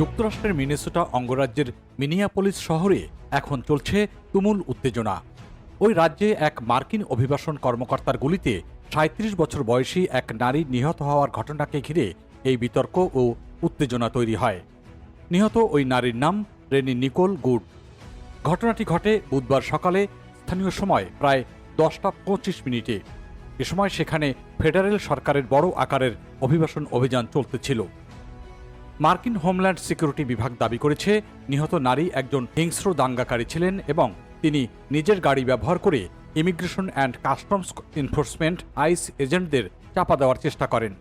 যুক্তরাষ্ট্রের মিনেসোটা অঙ্গরাজ্যের মিনিয়াপলিস শহরে এখন চলছে তুমুল উত্তেজনা। ওই রাজ্যে এক মার্কিন অভিবাসন কর্মকর্তার গুলিতে সাঁত্রিশ বছর বয়সী এক নারী নিহত হওয়ার ঘটনাকে ঘিরে এই বিতর্ক ও উত্তেজনা তৈরি হয়। নিহত ওই নারীর নাম রেনি নিকোল গুড। ঘটনাটি ঘটে বুধবার সকালে, স্থানীয় সময় প্রায় দশটা পঁচিশ মিনিটে। এ সময় সেখানে ফেডারেল সরকারের বড় আকারের অভিবাসন অভিযান চলতেছিল। মার্কিন হোমল্যান্ড সিকিউরিটি বিভাগ দাবি করেছে, নিহত নারী একজন হিংস্র দাঙ্গাকারী ছিলেন এবং তিনি নিজের গাড়ি ব্যবহার করে immigration and customs enforcement ICE এজেন্টদের চাপা দেওয়ার চেষ্টা করেন।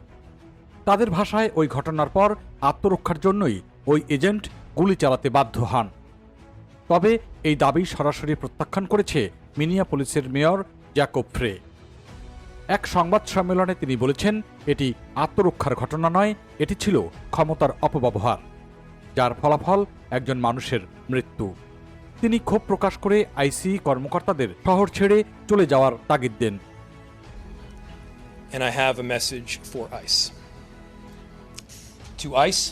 তাদের ভাষায় ওই ঘটনার পর আত্মরক্ষার জন্যই ওই এজেন্ট গুলি চালাতে বাধ্য হন। তবে এই দাবি সরাসরি প্রত্যাখ্যান করেছে মিনিয়া পুলিশের মেয়র জ্যাকব ফ্রে। এক সংবাদ সম্মেলনে তিনি বলেছেন এটি আত্মরক্ষার ঘটনা নয় এটি ছিল ক্ষমতার অপব্যবহার যার ফলাফল একজন মানুষের মৃত্যু তিনি ক্ষোভ প্রকাশ করে আইসি কর্মকর্তাদের শহর ছেড়ে চলে যাওয়ার তাগিদ দেন and I have a message for ICE. To ICE,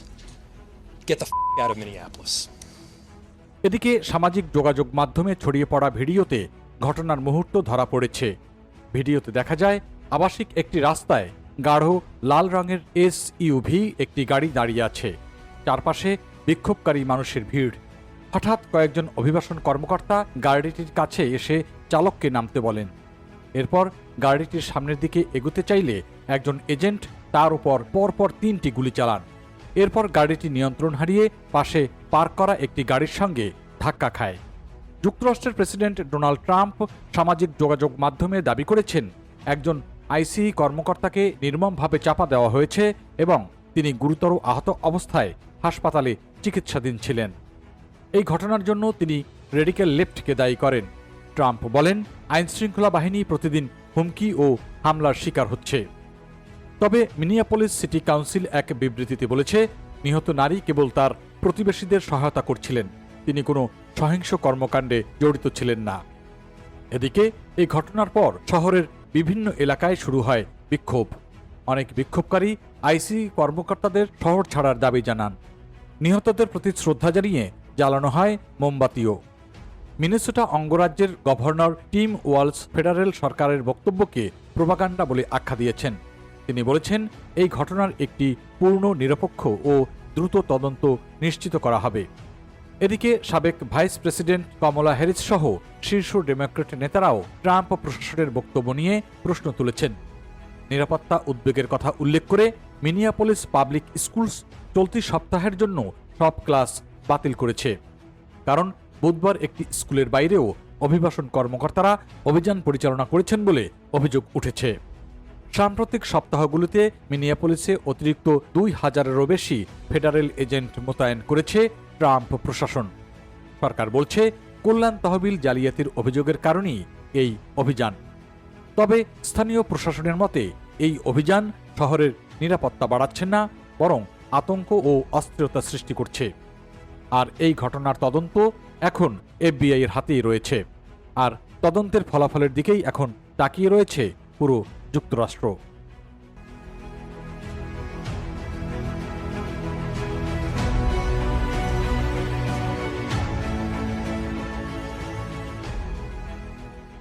get the f- out of Minneapolis. এদিকে সামাজিক যোগাযোগ মাধ্যমে ছড়িয়ে পড়া ভিডিওতে ঘটনার মুহূর্ত ধরা পড়েছে ভিডিওতে দেখা যায়, আবাসিক একটি রাস্তায় গাঢ় লাল রঙের এস ইউভি একটি গাড়ি দাঁড়িয়ে আছে। চারপাশে বিক্ষোভকারী মানুষের ভিড়। হঠাৎ কয়েকজন অভিবাসন কর্মকর্তা গাড়িটির কাছে এসে চালককে নামতে বলেন। এরপর গাড়িটির সামনের দিকে এগুতে চাইলে একজন এজেন্ট তার উপর পরপর তিনটি গুলি চালান। এরপর গাড়িটি নিয়ন্ত্রণ হারিয়ে পাশে পার্ক করা একটি গাড়ির সঙ্গে ধাক্কা খায়। যুক্তরাষ্ট্রের প্রেসিডেন্ট ডোনাল্ড ট্রাম্প সামাজিক যোগাযোগ মাধ্যমে দাবি করেছেন, একজন আইসি কর্মকর্তাকে নির্মমভাবে চাপা দেওয়া হয়েছে এবং তিনি গুরুতর আহত অবস্থায় হাসপাতালে চিকিৎসাধীন ছিলেন। এই ঘটনার জন্য তিনি রেডিক্যাল লেফটকে দায়ী করেন। ট্রাম্প বলেন, আইনশৃঙ্খলা বাহিনী প্রতিদিন হুমকি ও হামলার শিকার হচ্ছে। তবে মিনিয়াপলিস সিটি কাউন্সিল এক বিবৃতিতে বলেছে, নিহত নারী কেবল তার প্রতিবেশীদের সহায়তা করছিলেন। তিনি কোনো সহিংস কর্মকাণ্ডে জড়িত ছিলেন না। এদিকে, এই ঘটনার পর শহরের বিভিন্ন এলাকায় শুরু হয় বিক্ষোভ। অনেক বিক্ষোভকারী আইসি কর্মকর্তাদের শহর ছাড়ার দাবি জানান। নিহতদের প্রতি শ্রদ্ধা জানিয়ে জ্বালানো হয় মোমবাতিও। মিনেসোটা অঙ্গরাজ্যের গভর্নর টিম ওয়ালস ফেডারেল সরকারের বক্তব্যকে প্রোপাগান্ডা বলে আখ্যা দিয়েছেন। তিনি বলেছেন, এই ঘটনার একটি পূর্ণ নিরপেক্ষ ও দ্রুত তদন্ত নিশ্চিত করা হবে। এদিকে সাবেক ভাইস প্রেসিডেন্ট কমলা হ্যারিস সহ শীর্ষ ডেমোক্রেট নেতারাও ট্রাম্প প্রশাসনের বক্তব্য নিয়ে প্রশ্ন তুলেছেন। নিরাপত্তা উদ্বেগের কথা উল্লেখ করে মিনিয়াপলিস পাবলিক স্কুলস চলতি সপ্তাহের জন্য সব ক্লাস বাতিল করেছে। কারণ বুধবার একটি স্কুলের বাইরেও অভিবাসন কর্মকর্তারা অভিযান পরিচালনা করেছেন বলে অভিযোগ উঠেছে। সাম্প্রতিক সপ্তাহগুলোতে মিনিয়াপলিসে অতিরিক্ত দুই হাজারেরও বেশি ফেডারেল এজেন্ট মোতায়েন করেছে ট্রাম্প প্রশাসন। সরকার বলছে, কল্যাণ তহবিল জালিয়াতির অভিযোগের কারণেই এই অভিযান। তবে স্থানীয় প্রশাসনের মতে, এই অভিযান শহরের নিরাপত্তা বাড়াচ্ছে না, বরং আতঙ্ক ও অস্থিরতা সৃষ্টি করছে। আর এই ঘটনার তদন্ত এখন এফবিআই এর হাতেই রয়েছে। আর তদন্তের ফলাফলের দিকেই এখন তাকিয়ে রয়েছে পুরো যুক্তরাষ্ট্র।